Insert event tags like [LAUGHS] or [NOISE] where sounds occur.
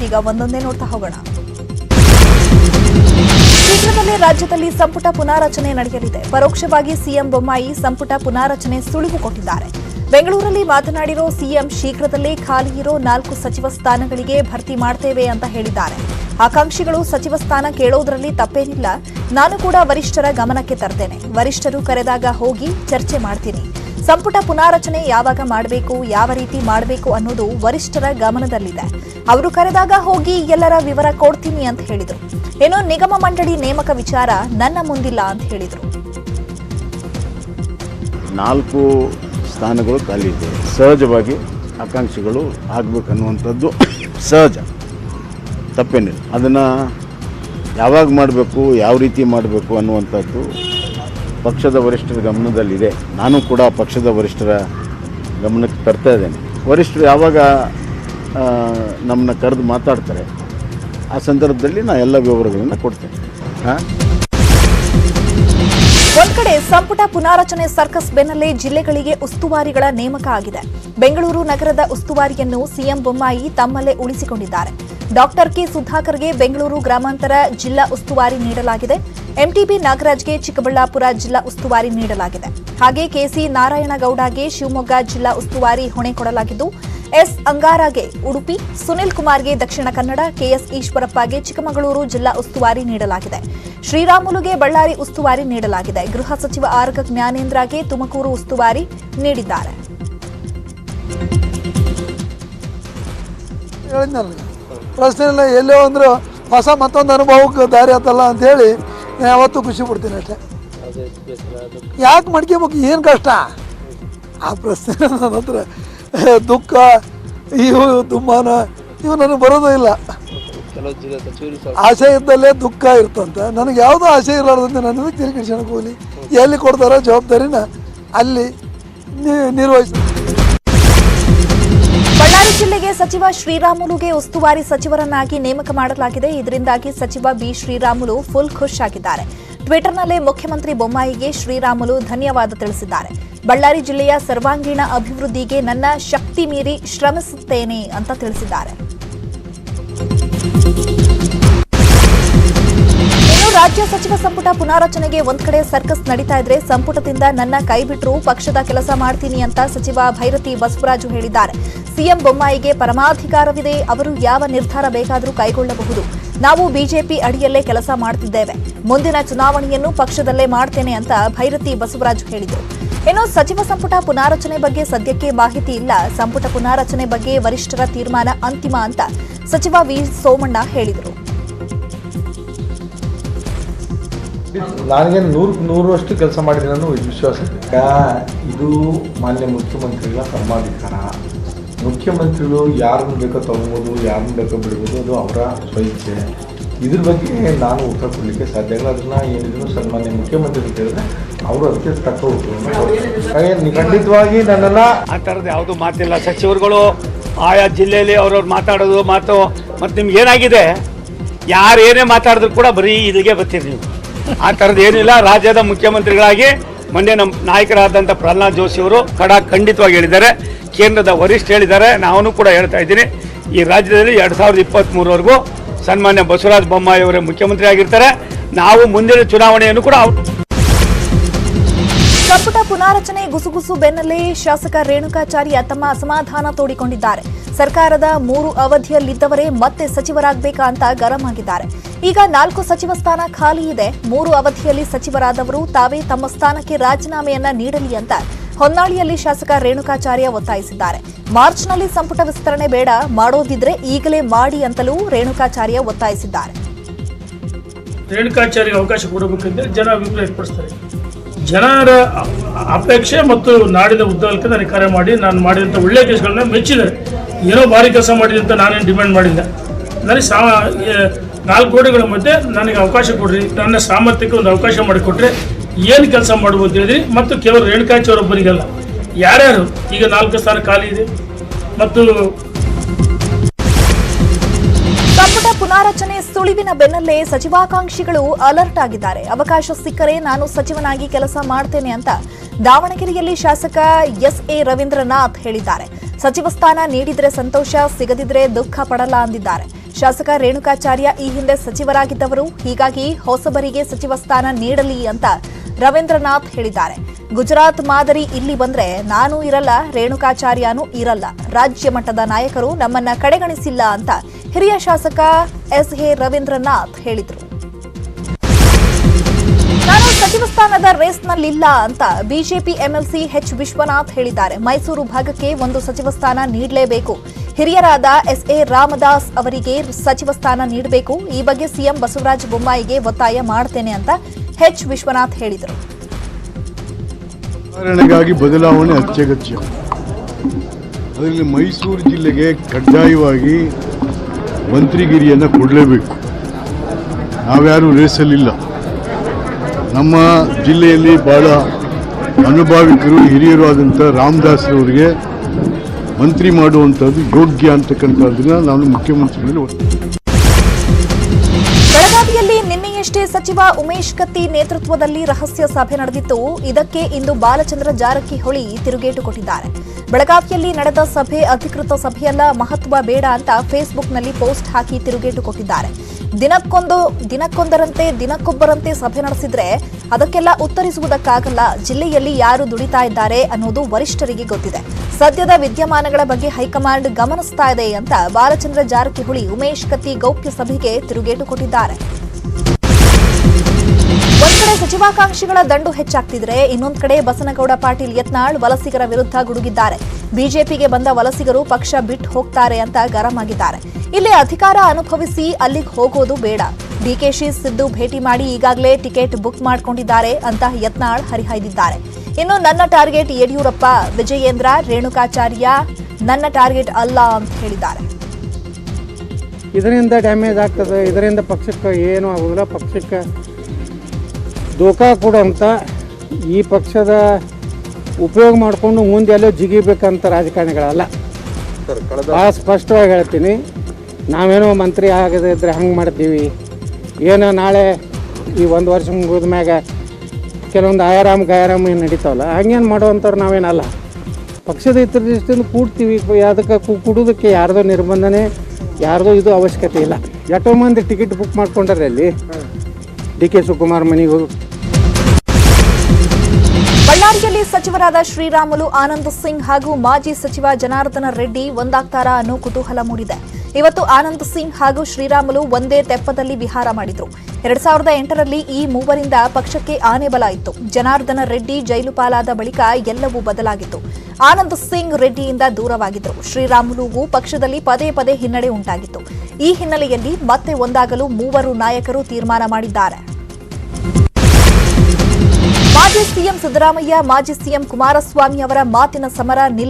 ಇದೀಗ ಒಂದೊಂದೇ ನೋಡ್ತಾ ಹೋಗೋಣ. ಶೀಘ್ರದಲ್ಲೇ ರಾಜ್ಯದಲ್ಲಿ ಸಂಪುಟ ಪುನಾರಚನೆ ನಡೆಯಲಿದೆ. ಪರೋಕ್ಷವಾಗಿ ಸಿಎಂ ಬೊಮ್ಮಾಯಿ ಸಂಪುಟ ಪುನಾರಚನೆ ಸುಳಿವು ಕೊಟ್ಟಿದ್ದಾರೆ ಬೆಂಗಳೂರಲ್ಲಿ ಮಾತನಾಡಿರೋ ಸಿಎಂ ಶೀಘ್ರದಲ್ಲೇ ಖಾಲಿ ಇರೋ ನಾಲ್ಕು ಸಚಿವ ಸ್ಥಾನಗಳಿಗೆ ಭರ್ತಿ ಮಾಡ್ತೇವೆ ಅಂತ ಹೇಳಿದ್ದಾರೆ. ಆಕಾಂಕ್ಷಿಗಳು ಸಚಿವ ಸ್ಥಾನ ಕೇಳೋದ್ರಲ್ಲಿ ತಪ್ಪೇನಿಲ್ಲ. ನಾನು ಕೂಡ ವರಿಷ್ಠರ ಗಮನಕ್ಕೆ ತರ್ತೇನೆ. ವರಿಷ್ಠರು ಕರೆದಾಗ ಹೋಗಿ ಚರ್ಚೆ ಮಾಡ್ತೀನಿ. ಸಂಪುಟ ಪುನಾರಚನೆ ಯಾವಾಗ ಮಾಡಬೇಕು, ಯಾವ ರೀತಿ ಮಾಡಬೇಕು ಅನ್ನೋದು ವರಿಷ್ಠರ ಗಮನದಲ್ಲಿದೆ. ಅವರು ಕರೆದಾಗ ಹೋಗಿ ಎಲ್ಲರ ವಿವರ ಕೊಡ್ತೀನಿ ಅಂತ ಹೇಳಿದರು. ಏನೋ ನಿಗಮ ಮಂಡಳಿ ನೇಮಕ ವಿಚಾರ ನನ್ನ ಮುಂದಿಲ್ಲ ಅಂತ ಹೇಳಿದರು. ನಾಲ್ಕು ಸ್ಥಾನಗಳು ಖಾಲಿ ಇದೆ. ಸಹಜವಾಗಿ ಆಕಾಂಕ್ಷಿಗಳು ಆಗ್ಬೇಕನ್ನುವಂಥದ್ದು ಸಹಜ. ತಪ್ಪೇನಿಲ್ಲ. ಅದನ್ನು ಯಾವಾಗ ಮಾಡಬೇಕು, ಯಾವ ರೀತಿ ಮಾಡಬೇಕು ಅನ್ನುವಂಥದ್ದು ಪಕ್ಷದ ವರಿಷ್ಠರ ಗಮನದಲ್ಲಿದೆ. ನಾನು ಕೂಡ ಪಕ್ಷದ ವರಿಷ್ಠರ ಗಮನಕ್ಕೆ ತರ್ತಾ ಇದ್ದೇನೆ. ವರಿಷ್ಠರು ಯಾವಾಗ ನಮ್ಮನ್ನ ಕರೆದು ಮಾತಾಡ್ತಾರೆ. ಆ ಸಂದರ್ಭದಲ್ಲಿ ನಾನು ಎಲ್ಲ ವಿವರಗಳನ್ನು ಕೊಡ್ತೇನೆ. ಒಂದ್ ಕಡೆ ಸಂಪುಟ ಪುನಾರಚನೆ ಸರ್ಕಸ್ ಬೆನ್ನಲ್ಲೇ ಜಿಲ್ಲೆಗಳಿಗೆ ಉಸ್ತುವಾರಿಗಳ ನೇಮಕ ಆಗಿದೆ. ಬೆಂಗಳೂರು ನಗರದ ಉಸ್ತುವಾರಿಯನ್ನು ಸಿಎಂ ಬೊಮ್ಮಾಯಿ ತಮ್ಮಲ್ಲೇ ಉಳಿಸಿಕೊಂಡಿದ್ದಾರೆ. ಡಾಕ್ಟರ್ ಕೆ ಸುಧಾಕರ್ಗೆ ಬೆಂಗಳೂರು ಗ್ರಾಮಾಂತರ ಜಿಲ್ಲಾ ಉಸ್ತುವಾರಿ ನೀಡಲಾಗಿದೆ. ಎಂಟಿಬಿ ನಾಗರಾಜ್ಗೆ ಚಿಕ್ಕಬಳ್ಳಾಪುರ ಜಿಲ್ಲಾ ಉಸ್ತುವಾರಿ ನೀಡಲಾಗಿದೆ. ಹಾಗೆ ಕೆಸಿ ನಾರಾಯಣಗೌಡಗೆ ಶಿವಮೊಗ್ಗ ಜಿಲ್ಲಾ ಉಸ್ತುವಾರಿ ಹೊಣೆ ಕೊಡಲಾಗಿದ್ದು ಎಸ್. ಅಂಗಾರಾಗೆ ಉಡುಪಿ, ಸುನಿಲ್ ಕುಮಾರ್ಗೆ ದಕ್ಷಿಣ ಕನ್ನಡ, ಕೆಎಸ್. ಈಶ್ವರಪ್ಪಗೆ ಚಿಕ್ಕಮಗಳೂರು ಜಿಲ್ಲಾ ಉಸ್ತುವಾರಿ ನೀಡಲಾಗಿದೆ. ಶ್ರೀರಾಮುಲುಗೆ ಬಳ್ಳಾರಿ ಉಸ್ತುವಾರಿ ನೀಡಲಾಗಿದೆ. ಗೃಹ ಸಚಿವ ಆರ್ಗ ಜ್ಞಾನೇಂದ್ರಗೆ ತುಮಕೂರು ಉಸ್ತುವಾರಿ ನೀಡಿದ್ದಾರೆ. ಎಲ್ಲೋ ಹೊಸ ಮತ್ತೊಂದು ಅನುಭವಕ್ಕೆ ದಾರಿ ಆತಲ್ಲ ಅಂತ ಹೇಳಿ ಯಾವತ್ತೂ ಖುಷಿ ಪಡ್ತೀನಿ ಅಷ್ಟೇ. ಯಾಕೆ ಮಡ್ಕೋಬೇಕು, ಏನು ಕಷ್ಟ? ಆ ಪ್ರಶ್ನೆ ನನ್ನ ಹತ್ರ [LAUGHS] ದುಃಖ ಇವು ದುಮ್ಮಾನ ಇವು ನನಗೆ ಬರೋದೇ ಇಲ್ಲ. ಆಸೆ ಇದ್ದಲ್ಲೇ ದುಃಖ ಇರ್ತಂತ. ನನಗೆ ಯಾವುದೋ ಆಸೆ ಇರಲಾರ್ದಂತೆ ನಾನು ತಿರುಗಿಸ್ಕೊಳಕ್ಕೆ ಹೋಗಲಿ. ಎಲ್ಲಿ ಕೊಡ್ತಾರೋ ಜವಾಬ್ದಾರಿನ ಅಲ್ಲಿ ನಿರ್ವಹಿಸ ಬಳ್ಳಾರಿ ಜಿಲ್ಲೆಗೆ ಸಚಿವ ಶ್ರೀರಾಮುಲುಗೆ ಉಸ್ತುವಾರಿ ಸಚಿವರನ್ನಾಗಿ ನೇಮಕ ಮಾಡಲಾಗಿದೆ. ಇದರಿಂದಾಗಿ ಸಚಿವ ಬಿ ಶ್ರೀರಾಮುಲು ಫುಲ್ ಖುಷ್ ಆಗಿದ್ದಾರೆ. ಟ್ವಿಟರ್ನಲ್ಲೇ ಮುಖ್ಯಮಂತ್ರಿ ಬೊಮ್ಮಾಯಿಗೆ ಶ್ರೀರಾಮುಲು ಧನ್ಯವಾದ ತಿಳಿಸಿದ್ದಾರೆ. ಬಳ್ಳಾರಿ ಜಿಲ್ಲೆಯ ಸರ್ವಾಂಗೀಣ ಅಭಿವೃದ್ಧಿಗೆ ನನ್ನ ಶಕ್ತಿ ಮೀರಿ ಶ್ರಮಿಸುತ್ತೇನೆ ಅಂತ ತಿಳಿಸಿದ್ದಾರೆ. ರಾಜ್ಯ ಸಚಿವ ಸಂಪುಟ ಪುನಾರಚನೆಗೆ ಒಂದ್ ಕಡೆ ಸರ್ಕಸ್ ನಡೀತಾ ಇದ್ರೆ ಸಂಪುಟದಿಂದ ನನ್ನ ಕೈ ಬಿಟ್ಟರು ಪಕ್ಷದ ಕೆಲಸ ಮಾಡ್ತೀನಿ ಅಂತ ಸಚಿವ ಭೈರತಿ ಬಸವರಾಜು ಹೇಳಿದ್ದಾರೆ. ಸಿಎಂ ಬೊಮ್ಮಾಯಿಗೆ ಪರಮಾಧಿಕಾರವಿದೆ, ಅವರು ಯಾವ ನಿರ್ಧಾರ ಬೇಕಾದರೂ ಕೈಗೊಳ್ಳಬಹುದು. ನಾವು ಬಿಜೆಪಿ ಅಡಿಯಲ್ಲೇ ಕೆಲಸ ಮಾಡ್ತಿದ್ದೇವೆ. ಮುಂದಿನ ಚುನಾವಣೆಯನ್ನು ಪಕ್ಷದಲ್ಲೇ ಮಾಡ್ತೇನೆ ಅಂತ ಭೈರತಿ ಬಸವರಾಜು ಹೇಳಿದರು. ಇನ್ನು ಸಚಿವ ಸಂಪುಟ ಪುನಾರಚನೆ ಬಗ್ಗೆ ಸದ್ಯಕ್ಕೆ ಮಾಹಿತಿ ಇಲ್ಲ. ಸಂಪುಟ ಪುನಾರಚನೆ ಬಗ್ಗೆ ವರಿಷ್ಠರ ತೀರ್ಮಾನ ಅಂತಿಮ ಅಂತ ಸಚಿವ ವಿ. ಸೋಮಣ್ಣ ಹೇಳಿದರು. ನನಗೆ ನೂರು ನೂರರಷ್ಟು ಕೆಲಸ ಮಾಡಿದ್ರೆ ನಾನು ವಿಶ್ವಾಸ ಇದು. ಮಾನ್ಯ ಮುಖ್ಯಮಂತ್ರಿಗಳ ಪರಮಾಧಿಕಾರ ಮುಖ್ಯಮಂತ್ರಿಗಳು ಯಾರನ್ನು ಬೇಕೋ ತಗೊಬೋದು ಯಾರನ್ನು ಬೇಕೋ ಬಿಡ್ಬೋದು ಅದು ಅವರ ಸ್ವಇಚ್ಛೆ. ಇದ್ರ ಬಗ್ಗೆ ನಾನು ಉತ್ತರ ಕೊಡಲಿಕ್ಕೆ ಸಾಧ್ಯ ಇಲ್ಲ. ಅದನ್ನ ಏನಿದ್ರು ಸನ್ಮಾನ್ಯ ಮುಖ್ಯಮಂತ್ರಿ ಕೇಳಿದ್ರೆ ಅವರು ಅದಕ್ಕೆ ತಕ್ಕ ಉತ್ತರವನ್ನು ಖಂಡಿತವಾಗಿ ನನ್ನನ್ನು ಆ ಥರದ್ದು ಯಾವುದು ಮಾತಿಲ್ಲ. ಸಚಿವರುಗಳು ಆಯಾ ಜಿಲ್ಲೆಯಲ್ಲಿ ಅವ್ರವ್ರು ಮಾತಾಡೋದು ಮಾತು, ಮತ್ತು ನಿಮ್ಗೆ ಏನಾಗಿದೆ? ಯಾರು ಏನೇ ಮಾತಾಡಿದ್ರು ಕೂಡ ಬರೀ ಇಲ್ಲಿಗೆ ಬರ್ತೀರಿ ನೀವು. ಆ ಥರದ್ದು ಏನಿಲ್ಲ. ರಾಜ್ಯದ ಮುಖ್ಯಮಂತ್ರಿಗಳಾಗಿ ಮೊನ್ನೆ ನಮ್ಮ ನಾಯಕರಾದಂಥ ಪ್ರಹ್ಲಾದ್ ಜೋಶಿ ಅವರು ಕಡ ಖಂಡಿತವಾಗಿ ಹೇಳಿದ್ದಾರೆ. ಕೇಂದ್ರದ ವರಿಷ್ಠ ಹೇಳಿದ್ದಾರೆ. ನಾನು ಕೂಡ ಹೇಳ್ತಾ ಇದ್ದೀನಿ. ಈ ರಾಜ್ಯದಲ್ಲಿ ಎರಡು ಸಾವಿರದ ಇಪ್ಪತ್ತ್ಮೂರವರೆಗೂ ಸನ್ಮಾನ್ಯ ಬಸವರಾಜ ಬೊಮ್ಮಾಯಿ ಅವರೇ ಮುಖ್ಯಮಂತ್ರಿ ಆಗಿರ್ತಾರೆ. ನಾವು ಮುಂದಿನ ಚುನಾವಣೆಯನ್ನು ಕೂಡ ಸಂಪುಟ ಪುನಾರಚನೆ ಗುಸುಗುಸು ಬೆನ್ನಲ್ಲೇ ಶಾಸಕ ರೇಣುಕಾಚಾರ್ಯ ತಮ್ಮ ಅಸಮಾಧಾನ ತೋಡಿಕೊಂಡಿದ್ದಾರೆ. ಸರ್ಕಾರದ ಮೂರು ಅವಧಿಯಲ್ಲಿದ್ದವರೇ ಮತ್ತೆ ಸಚಿವರಾಗಬೇಕಾ ಅಂತ ಗರಂ ಆಗಿದ್ದಾರೆ. ಈಗ ನಾಲ್ಕು ಸಚಿವ ಸ್ಥಾನ ಖಾಲಿ ಇದೆ. ಮೂರು ಅವಧಿಯಲ್ಲಿ ಸಚಿವರಾದವರು ತಾವೇ ತಮ್ಮ ಸ್ಥಾನಕ್ಕೆ ರಾಜೀನಾಮೆಯನ್ನ ನೀಡಲಿ ಅಂತ ಹೊನ್ನಾಳಿಯಲ್ಲಿ ಶಾಸಕ ರೇಣುಕಾಚಾರ್ಯ ಒತ್ತಾಯಿಸಿದ್ದಾರೆ. ಮಾರ್ಚ್ನಲ್ಲಿ ಸಂಪುಟ ವಿಸ್ತರಣೆ ಬೇಡ, ಮಾಡೋದಿದ್ರೆ ಈಗಲೇ ಮಾಡಿ ಅಂತಲೂ ರೇಣುಕಾಚಾರ್ಯ ಒತ್ತಾಯಿಸಿದ್ದಾರೆ. ರೇಣುಕಾಚಾರ್ಯ ಅವಕಾಶ ಕೊಡಬೇಕೆಂದರೆ ಜನ ಅಭಿಪ್ರಾಯ ಜನರ ಅಪೇಕ್ಷೆ ಮತ್ತು ನಾಡಿನ ಉದ್ದಾಲಕ್ಕೆ ನನಗೆ ಕರೆ ಮಾಡಿ, ನಾನು ಮಾಡಿದಂಥ ಒಳ್ಳೆಯ ಕೆಲಸಗಳನ್ನ ಮೆಚ್ಚಿದ್ದಾರೆ. ಏನೋ ಭಾರಿ ಕೆಲಸ ಮಾಡಿದೆ ಅಂತ ನಾನೇನು ಡಿಮ್ಯಾಂಡ್ ಮಾಡಿಲ್ಲ. ನನಗೆ ಸಾ ನಾಲ್ಕು ಕೋಟಿಗಳ ಮಧ್ಯೆ ನನಗೆ ಅವಕಾಶ ಕೊಡ್ರಿ, ನನ್ನ ಸಾಮರ್ಥ್ಯಕ್ಕೆ ಒಂದು ಅವಕಾಶ ಮಾಡಿಕೊಟ್ರೆ ಏನು ಕೆಲಸ ಅಂತ ಹೇಳಿದ್ರಿ? ಮತ್ತು ಕೇವಲ ರೇಣುಕಾಚಾರ್ಯೊಬ್ಬರಿಗಲ್ಲ ಯಾರ್ಯಾರು? ಈಗ ನಾಲ್ಕು ಸ್ಥಾನ ಖಾಲಿ ಇದೆ. ಮತ್ತು ಸಂಪುಟ ಪುನಾರಚನೆ ಸುಳಿವಿನ ಬೆನ್ನಲ್ಲೇ ಸಚಿವಾಕಾಂಕ್ಷಿಗಳು ಅಲರ್ಟ್ ಆಗಿದ್ದಾರೆ. ಅವಕಾಶ ಸಿಕ್ಕರೆ ನಾನು ಸಚಿವನಾಗಿ ಕೆಲಸ ಮಾಡ್ತೇನೆ ಅಂತ ದಾವಣಗೆರೆಯಲ್ಲಿ ಶಾಸಕ ಎಸ್ ಎ ರವೀಂದ್ರನಾಥ್ ಹೇಳಿದ್ದಾರೆ. ಸಚಿವ ಸ್ಥಾನ ನೀಡಿದ್ರೆ ಸಂತೋಷ, ಸಿಗದಿದ್ರೆ ದುಃಖ ಪಡಲ್ಲ ಅಂದಿದ್ದಾರೆ. ಶಾಸಕ ರೇಣುಕಾಚಾರ್ಯ ಈ ಹಿಂದೆ ಸಚಿವರಾಗಿದ್ದವರು. ಹೀಗಾಗಿ ಹೊಸಬರಿಗೆ ಸಚಿವ ಸ್ಥಾನ ನೀಡಲಿ ಅಂತ ರವೀಂದ್ರನಾಥ್ ಹೇಳಿದ್ದಾರೆ. ಗುಜರಾತ್ ಮಾದರಿ ಇಲ್ಲಿ ಬಂದ್ರೆ ನಾನು ಇರಲ್ಲ, ರೇಣುಕಾಚಾರ್ಯನೂ ಇರಲ್ಲ. ರಾಜ್ಯ ಮಟ್ಟದ ನಾಯಕರು ನಮ್ಮನ್ನ ಕಡೆಗಣಿಸಿಲ್ಲ ಅಂತ ಹಿರಿಯ ಶಾಸಕ ಎಸ್ ಎ ರವೀಂದ್ರನಾಥ್ ಹೇಳಿದರು. ನಾನು ಸಚಿವ ಸ್ಥಾನದ ರೇಸ್ನಲ್ಲಿಲ್ಲ ಅಂತ ಬಿಜೆಪಿ ಎಂಎಲ್ಸಿ ಎಚ್ ವಿಶ್ವನಾಥ್ ಹೇಳಿದ್ದಾರೆ. ಮೈಸೂರು ಭಾಗಕ್ಕೆ ಒಂದು ಸಚಿವ ಸ್ಥಾನ ನೀಡಲೇಬೇಕು. ಹಿರಿಯರಾದ ಎಸ್ ಎ ರಾಮದಾಸ್ ಅವರಿಗೆ ಸಚಿವ ಸ್ಥಾನ ನೀಡಬೇಕು. ಈ ಬಗ್ಗೆ ಸಿಎಂ ಬಸವರಾಜ ಬೊಮ್ಮಾಯಿಗೆ ಒತ್ತಾಯ ಮಾಡ್ತೇನೆ ಅಂತ ಎಚ್ ವಿಶ್ವನಾಥ್ ಹೇಳಿದರು. ಉದಾಹರಣೆಗಾಗಿ ಬದಲಾವಣೆ ಅತ್ಯಗತ್ಯ. ಅದರಲ್ಲಿ ಮೈಸೂರು ಜಿಲ್ಲೆಗೆ ಕಡ್ಡಾಯವಾಗಿ ಮಂತ್ರಿಗಿರಿಯನ್ನು ಕೊಡಲೇಬೇಕು. ನಾವ್ಯಾರು ರೇಸಲಿಲ್ಲ ನಮ್ಮ ಜಿಲ್ಲೆಯಲ್ಲಿ ಭಾಳ ಅನುಭಾವಿಕರು, ಹಿರಿಯರು ಆದಂಥ ರಾಮದಾಸ್ರವರಿಗೆ ಮಂತ್ರಿ ಮಾಡುವಂಥದ್ದು ಯೋಗ್ಯ ಅಂತಕ್ಕಂಥದ್ದನ್ನು ನಾನು ಮುಖ್ಯಮಂತ್ರಿಗಳಲ್ಲಿ ಸಚಿವ ಉಮೇಶ್ ಕತ್ತಿ ನೇತೃತ್ವದಲ್ಲಿ ರಹಸ್ಯ ಸಭೆ ನಡೆದಿತ್ತು. ಇದಕ್ಕೆ ಇಂದು ಬಾಲಚಂದ್ರ ಜಾರಕಿಹೊಳಿ ತಿರುಗೇಟು ಕೊಟ್ಟಿದ್ದಾರೆ. ಬೆಳಗಾವಿಯಲ್ಲಿ ನಡೆದ ಸಭೆ ಅಧಿಕೃತ ಸಭೆಯಲ್ಲ, ಮಹತ್ವ ಬೇಡ ಅಂತ ಫೇಸ್ಬುಕ್ನಲ್ಲಿ ಪೋಸ್ಟ್ ಹಾಕಿ ತಿರುಗೇಟು ಕೊಟ್ಟಿದ್ದಾರೆ. ದಿನಕ್ಕೊಂದು, ದಿನಕ್ಕೊಂದರಂತೆ, ದಿನಕ್ಕೊಬ್ಬರಂತೆ ಸಭೆ ನಡೆಸಿದ್ರೆ ಅದಕ್ಕೆಲ್ಲ ಉತ್ತರಿಸುವುದಕ್ಕಾಗಲ್ಲ, ಜಿಲ್ಲೆಯಲ್ಲಿ ಯಾರು ದುಡಿತಾ ಇದ್ದಾರೆ ಅನ್ನೋದು ವರಿಷ್ಠರಿಗೆ ಗೊತ್ತಿದೆ. ಸದ್ಯದ ವಿದ್ಯಮಾನಗಳ ಬಗ್ಗೆ ಹೈಕಮಾಂಡ್ ಗಮನಿಸ್ತಾ ಇದೆ ಅಂತ ಬಾಲಚಂದ್ರ ಜಾರಕಿಹೊಳಿ, ಉಮೇಶ್ ಕತ್ತಿ ಗೌಪ್ಯ ಸಭೆಗೆ ತಿರುಗೇಟು ಕೊಟ್ಟಿದ್ದಾರೆ. ಕಡೆ ಸಚಿವಾಕಾಂಕ್ಷಿಗಳ ದಂಡು ಹೆಚ್ಚಾಗ್ತಿದ್ರೆ ಇನ್ನೊಂದು ಕಡೆ ಬಸನಗೌಡ ಪಾಟೀಲ್ ಯತ್ನಾಳ್ ವಲಸಿಗರ ವಿರುದ್ಧ ಗುಡುಗಿದ್ದಾರೆ. ಬಿಜೆಪಿಗೆ ಬಂದ ವಲಸಿಗರು ಪಕ್ಷ ಬಿಟ್ಟು ಹೋಗ್ತಾರೆ ಅಂತ ಗರಂ ಆಗಿದ್ದಾರೆ ಇಲ್ಲಿ ಅಧಿಕಾರ ಅನುಭವಿಸಿ ಅಲ್ಲಿಗೆ ಹೋಗೋದು ಬೇಡ. ಡಿಕೆಶಿ, ಸಿದ್ದು ಭೇಟಿ ಮಾಡಿ ಈಗಾಗಲೇ ಟಿಕೆಟ್ ಬುಕ್ ಮಾಡ್ಕೊಂಡಿದ್ದಾರೆ ಅಂತ ಯತ್ನಾಳ್ ಹರಿಹಾಯ್ದಿದ್ದಾರೆ. ಇನ್ನು ನನ್ನ ಟಾರ್ಗೆಟ್ ಯಡಿಯೂರಪ್ಪ, ವಿಜಯೇಂದ್ರ, ರೇಣುಕಾಚಾರ್ಯ ನನ್ನ ಟಾರ್ಗೆಟ್ ಅಲ್ಲ ಅಂತ ಹೇಳಿದ್ದಾರೆ. ಇದರಿಂದ ಡ್ಯಾಮೇಜ್ ಆಗ್ತದೆ. ಇದರಿಂದ ಪಕ್ಷಕ್ಕೆ ಏನೂ ಆಗೋದಿಲ್ಲ. ಪಕ್ಷಕ್ಕೆ ದೋಖಾ ಕೊಡುವಂಥ ಈ ಪಕ್ಷದ ಉಪಯೋಗ ಮಾಡಿಕೊಂಡು ಮುಂದೆ ಎಲ್ಲೋ ಜಿಗಿಬೇಕಂತ ರಾಜಕಾರಣಿಗಳಲ್ಲ. ಭಾಳ ಸ್ಪಷ್ಟವಾಗಿ ಹೇಳ್ತೀನಿ. ನಾವೇನೋ ಮಂತ್ರಿ ಆಗದೇ ಇದ್ರೆ ಹಂಗೆ ಮಾಡ್ತೀವಿ. ಏನೋ ನಾಳೆ ಈ ಒಂದು ವರ್ಷ ಮುಗಿದ ಮ್ಯಾಗ ಕೆಲವೊಂದು ಆಯಾರಾಮ್ ಗಾಯಾರಾಮ್ ಏನು ನಡೀತಾವಲ್ಲ, ಹಂಗೇನು ಮಾಡುವಂಥವ್ರು ನಾವೇನಲ್ಲ. ಪಕ್ಷದ ಹಿತದೃಷ್ಟಿಯಿಂದ ಕೂಡ್ತೀವಿ. ಅದಕ್ಕೆ ಕೂಡೋದಕ್ಕೆ ಯಾರ್ದೋ ನಿರ್ಬಂಧನೆ, ಯಾರ್ದೋ ಇದು ಅವಶ್ಯಕತೆ ಇಲ್ಲ. ಎಷ್ಟೋ ಮಂದಿ ಟಿಕೆಟ್ ಬುಕ್ ಮಾಡ್ಕೊಂಡ್ರೆ ಅಲ್ಲಿ. ಡಿ ಕೆ ಶಿವಕುಮಾರ್ ಮನೆಗೆ ಸಚಿವರಾದ ಶ್ರೀರಾಮುಲು, ಆನಂದ್ ಸಿಂಗ್ ಹಾಗೂ ಮಾಜಿ ಸಚಿವ ಜನಾರ್ದನ ರೆಡ್ಡಿ ಒಂದಾಗ್ತಾರಾ ಅನ್ನೋ ಕುತೂಹಲ ಮೂಡಿದೆ. ಇವತ್ತು ಆನಂದ್ ಸಿಂಗ್ ಹಾಗೂ ಶ್ರೀರಾಮುಲು ಒಂದೇ ತೆಪ್ಪದಲ್ಲಿ ವಿಹಾರ ಮಾಡಿದ್ರು. ಎರಡ್ ಸಾವಿರದ ಎಂಟರಲ್ಲಿ ಈ ಮೂವರಿಂದ ಪಕ್ಷಕ್ಕೆ ಆನೆ ಬಲ ಇತ್ತು. ಜನಾರ್ದನ ರೆಡ್ಡಿ ಜೈಲು ಪಾಲಾದ ಬಳಿಕ ಎಲ್ಲವೂ ಬದಲಾಗಿತ್ತು. ಆನಂದ್ ಸಿಂಗ್ ರೆಡ್ಡಿಯಿಂದ ದೂರವಾಗಿದ್ರು. ಶ್ರೀರಾಮುಲುಗೂ ಪಕ್ಷದಲ್ಲಿ ಪದೇ ಪದೇ ಹಿನ್ನಡೆ ಉಂಟಾಗಿತ್ತು. ಈ ಹಿನ್ನೆಲೆಯಲ್ಲಿ ಮತ್ತೆ ಒಂದಾಗಲು ಮೂವರು ನಾಯಕರು ತೀರ್ಮಾನ ಮಾಡಿದ್ದಾರೆ. ಮಾಜಿ ಸಿಎಂ ಸಿದ್ದರಾಮಯ್ಯ ಮಾಜಿ ಸಿಎಂ ಕುಮಾರಸ್ವಾಮಿ ಅವರ ಮಾತಿನ ಸಮರ